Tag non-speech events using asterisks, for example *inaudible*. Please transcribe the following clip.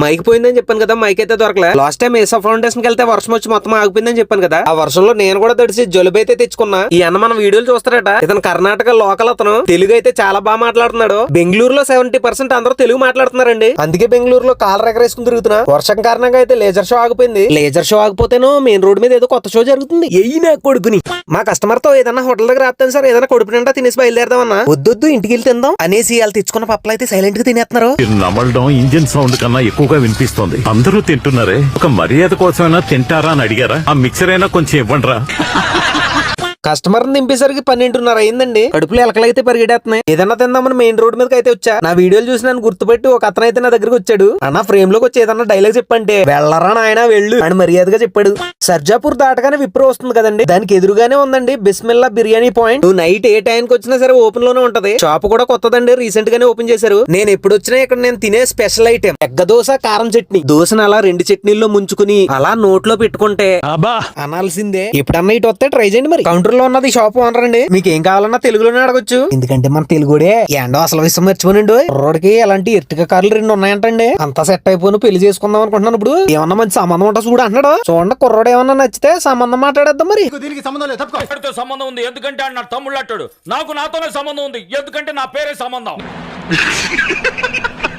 Mic పోయిందని చెప్పాను కదా మైక్ అయితే దొరకలే. లాస్ట్ టైం ఏసా ఫౌండేషన్కి వెళ్తే వర్షం వచ్చి మొత్తం ఆగిపోయిందని చెప్పాను కదా ఆ వర్షంలో నేను కూడా తడిసి జలుబు అయితే తెచ్చుకున్నా. ఈ అన్న మన వీడియోలు చూస్తారట ఇతను కర్ణాటక లోకల్ అతను తెలుగు అయితే చాలా బాగా మాట్లాడుతున్నాడు. బెంగళూరులో సెవెంటీ పర్సెంట్ అందరూ తెలుగు మాట్లాడుతున్నారండి. అందుకే బెంగళూరులో కాలర్ ఎగరేసుకుని తిరుగుతున్నా. వర్షం కారణంగా అయితే లేజర్ షో ఆగిపోయింది. లేజర్ షో ఆగిపోతేనో మెయిన్ రోడ్ మీద ఏదో కొత్త షో జరుగుతుంది. ఎయ్యి కొడుకుని. మా కస్టమర్తో ఏదైనా హోటల్ దగ్గర ఆపుతాను సార్ ఏదైనా కొడుకు నిండా తినేసి బయలుదేరదామన్నా. వద్దొద్దు ఇంటికి వెళ్ళి తిందాం అనేసి వాళ్ళు తెచ్చుకున్న పప్పులు అయితే సైలెంట్గా తినేస్తున్నారు. ఇంజిన్ సౌండ్ కన్నా ఎక్కువగా వినిపిస్తోంది. అందరూ తింటున్నారే? ఒక మర్యాద కోసమైనా తింటారా అని అడిగారా? ఆ మిక్సర్ అయినా కొంచెం ఇవ్వండిరా. కస్టమర్ దింపేసరికి పన్నెండున్నర అయిందండి. కడుపులో ఎలకలైతే పరిగెడేస్తున్నాయి ఏదన్నా తిందామని మెయిన్ రోడ్ మీదకి అయితే వచ్చా. నా వీడియోలు చూసి నన్ను గుర్తుపెట్టి ఒక అతను అయితే నా దగ్గరకు వచ్చాడు. అన్న ఫ్రేమ్లోకి వచ్చి ఏదన్నా డైలాగ్ చెప్పంటే వెళ్ళరా నాయన వెళ్ళు అని మర్యాదగా చెప్పాడు. సర్జాపూర్ దాటగానే విప్రో వస్తుంది కదండి. దానికి ఎదురుగానే ఉందండి బిస్మిల్లా బిర్యానీ పాయింట్. నైట్ ఏ టైంకి వచ్చినా సరే ఓపెన్లోనే ఉంటది. షాప్ కూడా కొత్తదండి. రీసెంట్ గానే ఓపెన్ చేశారు. నేను ఎప్పుడు వచ్చినా ఇక్కడ నేను తినే స్పెషల్ ఐటెం ఎగ్గ దోశ కారం చట్నీ. దోశను అలా రెండు చట్నీల్లో ముంచుకుని అలా నోట్లో పెట్టుకుంటే అనాల్సిందే. ఎప్పుడన్నా ఇటు వస్తే ట్రై చేయండి మరి. కౌంటర్ లో ఉన్నది షాప్ ఓనర్ అండి. మీకు ఏం కావాలన్నా తెలుగులోనే అడగొచ్చు. ఎందుకంటే మన తెలుగుడే ఏండో అసలు విషయం మర్చిపోనండి. రోడ్డుకి అలాంటి ఎర్టిక కార్లు రెండు ఉన్నాయంటండి. అంతా సెట్ అయిపోయి పెళ్ళి చేసుకుందాం అనుకుంటున్నాను ఇప్పుడు. ఏమన్నా మంచి సంబంధం ఉంటా చూడు అంటున్నాడు. చూడండి కుర్రోడు ఏమన్నా నచ్చితే సంబంధం మాట్లాడేద్దాం మరి. వాడితో సంబంధం ఉంది? ఎందుకంటే నా తమ్ముళ్ళు అట్టాడు. నాకు నాతోనే సంబంధం ఉంది. ఎందుకంటే నా పేరే సంబంధం. *laughs*